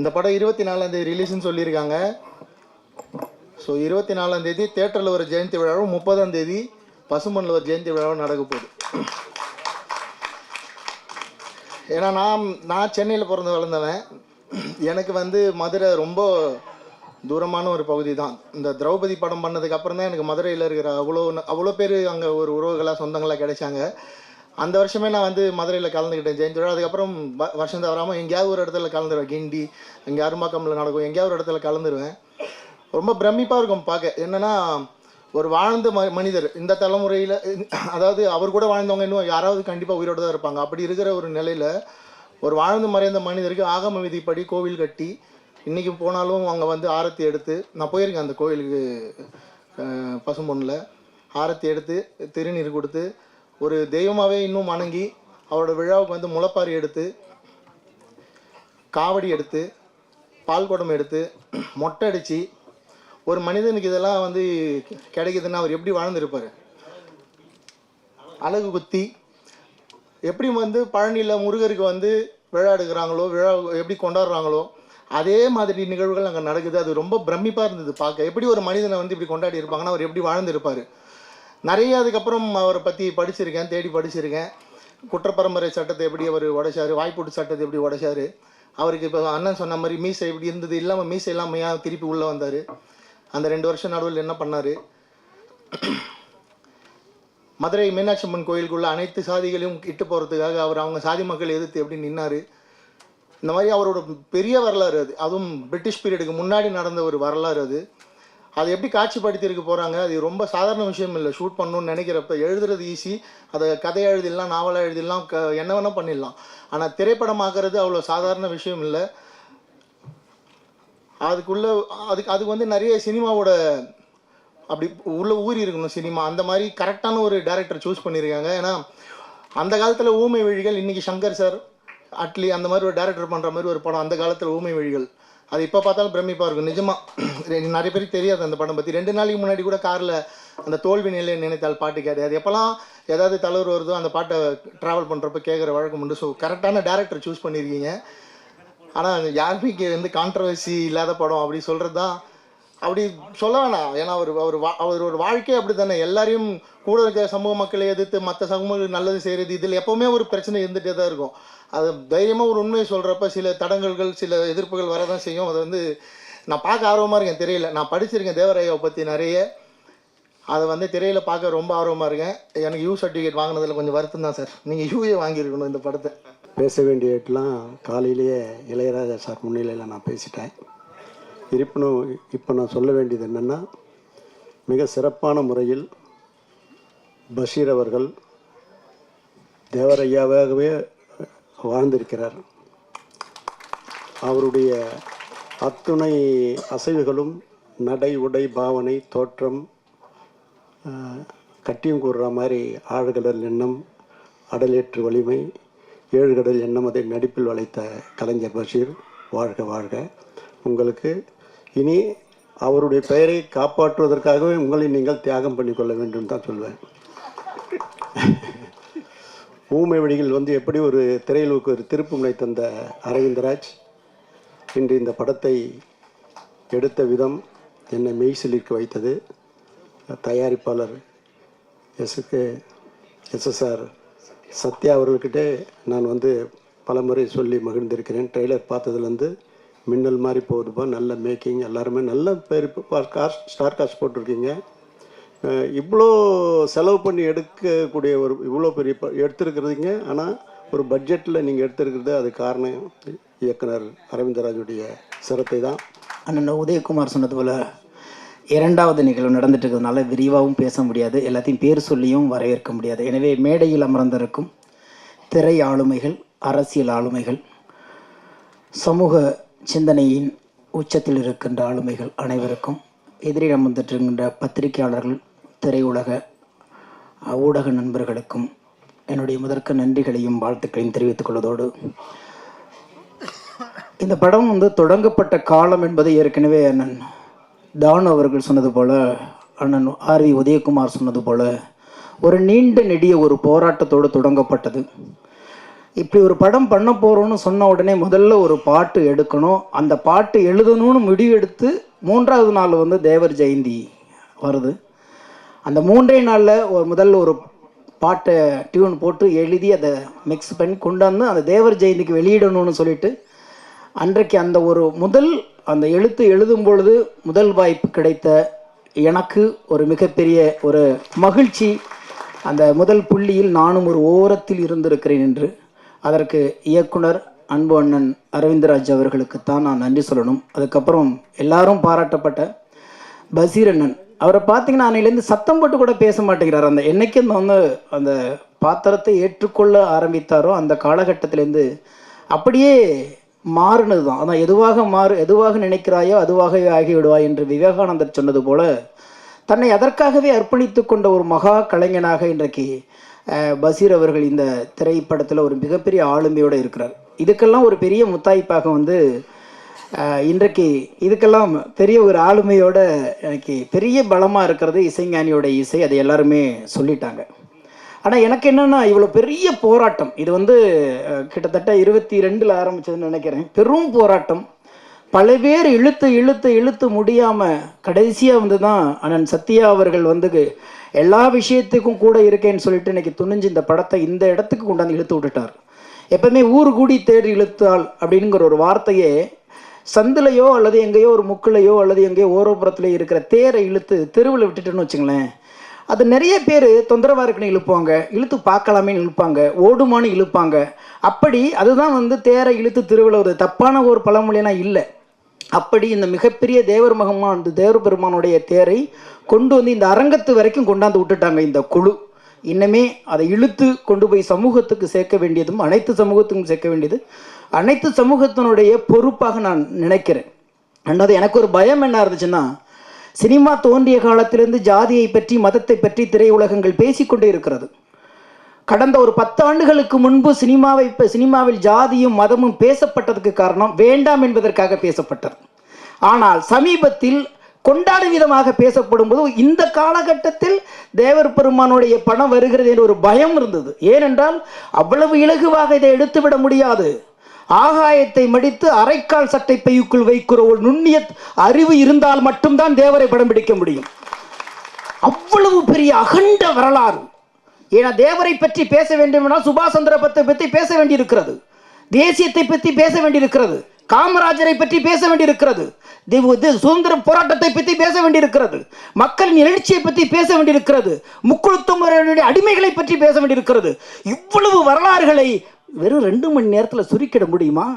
இந்த படம் இருபத்தி நாலாந்தேதி ரிலீஸ்னு சொல்லியிருக்காங்க. ஸோ இருபத்தி நாலாந்தேதி தேட்டரில் ஒரு ஜெயந்தி விழாவும் முப்பதாம் தேதி பசுமண்ணில் ஒரு ஜெயந்தி விழாவும் நடக்க போகுது. ஏன்னா நான் நான் சென்னையில் பிறந்து வளர்ந்தவன். எனக்கு வந்து மதுரை ரொம்ப தூரமான ஒரு பகுதி தான். இந்த திரௌபதி படம் பண்ணதுக்கு அப்புறம் தான் எனக்கு மதுரையில் இருக்கிற அவ்வளோ அவ்வளோ பேர் அங்கே ஒரு உறவுகளாக சொந்தங்களாக கிடைச்சாங்க. அந்த வருஷமே நான் வந்து மதுரையில் கலந்துக்கிட்டேன் ஜெயந்தி விழா. அதுக்கப்புறம் வருஷம் தவறாமல் எங்கேயாவது ஒரு இடத்துல கலந்துருவேன். கிண்டி இங்கே அரும்பாக்கம்ல நடக்கும் எங்கேயாவது ஒரு இடத்துல கலந்துருவேன். ரொம்ப பிரமிப்பாக இருக்கும் பார்க்க. என்னன்னா ஒரு வாழ்ந்த ம மனிதர் இந்த தலைமுறையில் அதாவது அவர் கூட வாழ்ந்தவங்க இன்னும் யாராவது கண்டிப்பாக உயிரோடு தான் இருப்பாங்க. அப்படி இருக்கிற ஒரு நிலையில் ஒரு வாழ்ந்து மறைந்த மனிதருக்கு ஆகம விதிப்படி கோவில் கட்டி இன்றைக்கி போனாலும் அங்கே வந்து ஆரத்தி எடுத்து நான் போயிருக்கேன் அந்த கோவிலுக்கு பசும்பொண்ணில் ஆரத்தி எடுத்து திருநீர் கொடுத்து ஒரு தெய்வமாகவே இன்னும் வணங்கி அவரோட விழாவுக்கு வந்து முளைப்பாரி எடுத்து காவடி எடுத்து பால் குடம் எடுத்து மொட்டை அடித்து ஒரு மனிதனுக்கு இதெல்லாம் வந்து கிடைக்குதுன்னா அவர் எப்படி வாழ்ந்திருப்பார்? அழகு குத்தி எப்படி வந்து பழனியில் முருகருக்கு வந்து விழா எடுக்கிறாங்களோ விழா எப்படி கொண்டாடுறாங்களோ அதே மாதிரி நிகழ்வுகள் அங்கே நடக்குது. அது ரொம்ப பிரமிப்பாக இருந்தது பார்க்க. எப்படி ஒரு மனிதனை வந்து இப்படி கொண்டாடி இருப்பாங்கன்னா அவர் எப்படி வாழ்ந்திருப்பார்? நிறைய அதுக்கப்புறம் அவரை பற்றி படிச்சிருக்கேன் தேடி படிச்சிருக்கேன். குற்றப்பரம்பரை சட்டத்தை எப்படி அவர் உடைச்சார் வாய்ப்பூட்டு சட்டத்தை எப்படி உடைச்சாரு அவருக்கு இப்போ அண்ணன் சொன்ன மாதிரி மீசை இப்படி இருந்தது இல்லாமல் மீசை இல்லாமையா திருப்பி உள்ளே வந்தார்? அந்த ரெண்டு வருஷம் நடுவில் என்ன பண்ணார்? மதுரை மீனாட்சி அம்மன் கோயிலுக்குள்ள அனைத்து சாதிகளையும் இட்டு போகிறதுக்காக அவர் அவங்க சாதி மக்கள் எதிர்த்து எப்படி நின்னார்? இந்த மாதிரி அவரோட பெரிய வரலாறு அது. அதுவும் பிரிட்டிஷ் பீரியடுக்கு முன்னாடி நடந்த ஒரு வரலாறு அது. அதை எப்படி காட்சிப்படுத்தியிருக்க போகிறாங்க அது ரொம்ப சாதாரண விஷயம் இல்லை. ஷூட் பண்ணணும்னு நினைக்கிறப்ப எழுதுறது ஈஸி அதை கதையை எழுதிடலாம் நாவலாக எழுதிடலாம் க என்ன வேணால் பண்ணிடலாம். ஆனால் திரைப்படமாக்குறது அவ்வளோ சாதாரண விஷயம் இல்லை. அதுக்குள்ள அதுக்கு அதுக்கு வந்து நிறைய சினிமாவோட அப்படி உள்ள ஊறி இருக்கணும் சினிமா. அந்த மாதிரி கரெக்டான ஒரு டேரக்டர் சூஸ் பண்ணியிருக்காங்க. ஏன்னா அந்த காலத்தில் ஊமை வழிகள் இன்றைக்கி சங்கர் சார் அட்லி அந்த மாதிரி ஒரு டைரக்டர் பண்ணுற மாதிரி ஒரு படம் அந்த காலத்தில் ஊமை வழிகள். அது இப்போ பார்த்தாலும் பிரமிப்பாக இருக்கும். நிஜமாக நிறைய பேருக்கு தெரியாது அந்த படம் பற்றி ரெண்டு நாளைக்கு முன்னாடி கூட காரில் அந்த தோல்வி நிலையை நினைத்தால் பாட்டு கேட்டு அது எப்போல்லாம் ஏதாவது தலைவர் வருதோ அந்த பாட்டை ட்ராவல் பண்ணுறப்ப கேட்குற வழக்கம் உண்டு. ஸோ கரெக்டான டேரக்டர் சூஸ் பண்ணியிருக்கீங்க ஆனால் யாருமே இங்கே வந்து கான்ட்ரவர்சி இல்லாத படம் அப்படி சொல்கிறது தான் அப்படி சொல்ல வேணாம். ஏன்னா அவர் அவர் வா- அவர் ஒரு வாழ்க்கை அப்படி தானே எல்லாரையும் கூட இருக்கிற சமூக மக்களை எதிர்த்து மற்ற சமூகங்களுக்கு நல்லது செய்கிறது இதில் எப்போவுமே ஒரு பிரச்சனை இருந்துகிட்டே தான் இருக்கும். அது தைரியமாக ஒரு உண்மையை சொல்கிறப்ப சில தடங்கல்கள் சில எதிர்ப்புகள் வரதான் செய்யும். அதை வந்து நான் பார்க்க ஆர்வமாக இருக்கேன் தெரியல. நான் படிச்சிருக்கேன் தேவராயாவை பற்றி நிறைய. அதை வந்து திரையில் பார்க்க ரொம்ப ஆர்வமாக இருக்கேன். எனக்கு யூ சர்டிஃபிகேட் வாங்கினதில் கொஞ்சம் வருத்தம் தான் சார் நீங்கள் யூஏ வாங்கியிருக்கணும் இந்த படத்தை. பேச வேண்டிய காலையிலேயே இளையராஜா சார் முன்னிலையில் நான் பேசிட்டேன். இருப்பினும் இப்போ நான் சொல்ல வேண்டியது என்னென்னா மிக சிறப்பான முறையில் பஷீர் அவர்கள் தேவரையாவாகவே வாழ்ந்திருக்கிறார். அவருடைய அத்துணை அசைவுகளும் நடை உடை பாவனை தோற்றம் கட்டியும் கட்டியம் கூறுற மாதிரி ஆழ்கடல் எண்ணம் அடலேற்று வலிமை ஏழுகடல் எண்ணம் அதை நடிப்பில் வளைத்த கலைஞர் பஷீர் வாழ்க வாழ்க. உங்களுக்கு இனி அவருடைய பெயரை காப்பாற்றுவதற்காகவே உங்களை நீங்கள் தியாகம் பண்ணிக்கொள்ள வேண்டும் தான் சொல்வேன். ஊமை வழிகள் வந்து எப்படி ஒரு திரையிலுக்கு ஒரு திருப்புமுனை தந்த அரவிந்தராஜ்? இன்று இந்த படத்தை எடுத்த விதம் என்னை மெய்சிலிருக்க வைத்தது. தயாரிப்பாளர் எஸ்க்கு எஸ்எஸ்ஆர் சத்யா அவர்கள்கிட்ட நான் வந்து பலமுறை சொல்லி மகிழ்ந்திருக்கிறேன். ட்ரெய்லர் பார்த்ததுலேருந்து மின்னல் மாதிரி போகுதுப்பா நல்ல மேக்கிங் எல்லாருமே நல்ல பேர் ஸ்டார் காஸ்ட் போட்டிருக்கீங்க. இவ்வளோ செலவு பண்ணி எடுக்கக்கூடிய ஒரு இவ்வளோ பெரிய ப- ஆனால் ஒரு பட்ஜெட்டில் நீங்கள் எடுத்துருக்கிறது அது காரணம் இயக்குனர் அரவிந்தராஜுடைய சிரத்தை தான். அண்ணன் உதயகுமார் சொன்னது போல் இரண்டாவது நிகழ்வு நடந்துட்டு இருக்கிறதுனால விரிவாகவும் பேச முடியாது. எல்லாத்தையும் பேர் சொல்லியும் வரவேற்க முடியாது. எனவே மேடையில் அமர்ந்திருக்கும் திரை ஆளுமைகள் அரசியல் ஆளுமைகள் சமூக சிந்தனையின் உச்சத்தில் இருக்கின்ற ஆளுமைகள் அனைவருக்கும் எதிரிடம் வந்துட்டிருக்கின்ற பத்திரிகையாளர்கள் திரையுலக ஊடக நண்பர்களுக்கும் என்னுடைய முதற்க நன்றிகளையும் வாழ்த்துக்களையும் தெரிவித்துக் கொள்வதோடு இந்த படம் வந்து தொடங்கப்பட்ட காலம் என்பது ஏற்கனவே அண்ணன் தானு அவர்கள் சொன்னது போல அண்ணன் ஆர் வி உதயகுமார் சொன்னது போல ஒரு நீண்ட நெடிய ஒரு போராட்டத்தோடு தொடங்கப்பட்டது. இப்படி ஒரு படம் பண்ண போகிறோன்னு சொன்ன உடனே முதல்ல ஒரு பாட்டு எடுக்கணும். அந்த பாட்டு எழுதணும்னு முடிவெடுத்து மூன்றாவது நாள் வந்து தேவர் ஜெயந்தி வருது. அந்த மூன்றே நாளில் ஒரு முதல்ல ஒரு பாட்டை டியூன் போட்டு எழுதி அதை மிக்ஸ் பண்ணி கொண்டு வந்து அந்த தேவர் ஜெயந்திக்கு வெளியிடணும்னு சொல்லிட்டு அன்றைக்கு அந்த ஒரு முதல் அந்த எழுத்து எழுதும் பொழுது முதல் வாய்ப்பு கிடைத்த எனக்கு ஒரு மிகப்பெரிய ஒரு மகிழ்ச்சி. அந்த முதல் புள்ளியில் நானும் ஒரு ஓரத்தில் இருந்திருக்கிறேன் என்று. அதற்கு இயக்குனர் அன்பு அண்ணன் அரவிந்தராஜ் அவர்களுக்குத்தான் நான் நன்றி சொல்லணும். அதுக்கப்புறம் எல்லாரும் பாராட்டப்பட்ட பசீர் அண்ணன் அவரை பார்த்தீங்கன்னா அன்னையிலேருந்து சத்தம் போட்டு கூட பேச மாட்டேங்கிறார். அந்த என்னைக்கு அந்த வந்து அந்த பாத்திரத்தை ஏற்றுக்கொள்ள ஆரம்பித்தாரோ அந்த காலகட்டத்திலேருந்து அப்படியே மாறுனது தான் அதான் எதுவாக மாறு எதுவாக நினைக்கிறாயோ அதுவாகவே ஆகிவிடுவாய் என்று விவேகானந்தர் சொன்னது போல தன்னை அதற்காகவே அர்ப்பணித்து கொண்ட ஒரு மகா கலைஞனாக இன்றைக்கு பசீர் அவர்கள் இந்த திரைப்படத்தில் ஒரு மிகப்பெரிய ஆளுமையோடு இருக்கிறார். இதுக்கெல்லாம் ஒரு பெரிய முத்தாய்ப்பாக வந்து இன்றைக்கு இதுக்கெல்லாம் பெரிய ஒரு ஆளுமையோட எனக்கு பெரிய பலமாக இருக்கிறது இசைஞானியோட இசை அதை எல்லாருமே சொல்லிட்டாங்க. ஆனால் எனக்கு என்னென்னா இவ்வளோ பெரிய போராட்டம். இது வந்து கிட்டத்தட்ட இருபத்தி ரெண்டில் ஆரம்பிச்சதுன்னு நினைக்கிறேன். பெரும் போராட்டம். பல பேர் இழுத்து இழுத்து இழுத்து முடியாமல் கடைசியாக வந்து தான் அண்ணன் சத்யா அவர்கள் வந்து எல்லா விஷயத்துக்கும் கூட இருக்கேன்னு சொல்லிட்டு இன்றைக்கி துணிஞ்சு இந்த படத்தை இந்த இடத்துக்கு கொண்டாந்து இழுத்து விட்டுட்டார். எப்பவுமே ஊர் கூடி தேடி இழுத்தால் அப்படிங்கிற ஒரு வார்த்தையே சந்திலையோ அல்லது எங்கேயோ ஒரு முக்குலையோ அல்லது எங்கேயோ ஓரப்புறத்துலையோ இருக்கிற தேரை இழுத்து தெருவில் விட்டுட்டுன்னு வச்சுங்களேன். அது நிறைய பேர் தொந்தரவாக இருக்குன்னு இழுப்பாங்க. இழுத்து பார்க்கலாமேன்னு இழுப்பாங்க. ஓடுமான்னு இழுப்பாங்க. அப்படி அதுதான் வந்து தேரை இழுத்து திருவிழாவது தப்பான ஒரு பழமொழினா இல்லை. அப்படி இந்த மிகப்பெரிய தேவர் மகமான தேவர் பெருமானுடைய தேரை கொண்டு வந்து இந்த அரங்கத்து வரைக்கும் கொண்டாந்து விட்டுட்டாங்க இந்த குழு. இன்னமே அதை இழுத்து கொண்டு போய் சமூகத்துக்கு சேர்க்க வேண்டியதும் அனைத்து சமூகத்துக்கும் சேர்க்க வேண்டியது. அனைத்து சமூகத்தினுடைய பொறுப்பாக நான் நினைக்கிறேன். ரெண்டாவது எனக்கு ஒரு பயம் என்ன இருந்துச்சுன்னா சினிமா தோன்றிய காலத்திலிருந்து ஜாதியை பற்றி மதத்தை பற்றி திரையுலகங்கள் பேசிக்கொண்டே இருக்கிறது. கடந்த ஒரு பத்து ஆண்டுகளுக்கு முன்பு சினிமாவை இப்போ சினிமாவில் ஜாதியும் மதமும் பேசப்பட்டதுக்கு காரணம் வேண்டாம் என்பதற்காக பேசப்பட்டது. ஆனால் சமீபத்தில் கொண்டாடும் விதமாக பேசப்படும் போது இந்த காலகட்டத்தில் தேவர் பெருமானுடைய படம் வருகிறது என்ற ஒரு பயம் இருந்தது. ஏனென்றால் அவ்வளவு இலகுவாக இதை எடுத்துவிட முடியாது. ஆகாயத்தை மடித்து அரைக்கால் சட்டை பையுக்குள் வைக்கிற ஒரு நுண்ணிய அறிவு இருந்தால் மட்டும்தான் தேவரை படம் பிடிக்க முடியும். அவ்வளவு பெரிய அகண்ட வரலாறு. ஏன்னா தேவரை பற்றி பேச வேண்டுமென்றால் சுபாஷ் சந்திர பத்தை பற்றி பேச வேண்டியிருக்கிறது. தேசியத்தை பற்றி பேச வேண்டியிருக்கிறது. காமராஜரை பற்றி பேச வேண்டியிருக்கிறது. இது சுதந்திர போராட்டத்தை பற்றி பேச வேண்டியிருக்கிறது. மக்களின் எழுச்சியை பற்றி பேச வேண்டியிருக்கிறது. முக்குழுத்தம் அடிமைகளை பற்றி பேச வேண்டியிருக்கிறது. இவ்வளவு வரலாறுகளை வெறும் ரெண்டு மணி நேரத்தில் சுருக்கிட முடியுமா?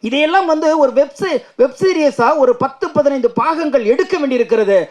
இதையெல்லாம் வந்து ஒரு வெப்சை வெப் சீரியஸாக ஒரு பத்து பதினைந்து பாகங்கள் எடுக்க வேண்டியிருக்கிறது.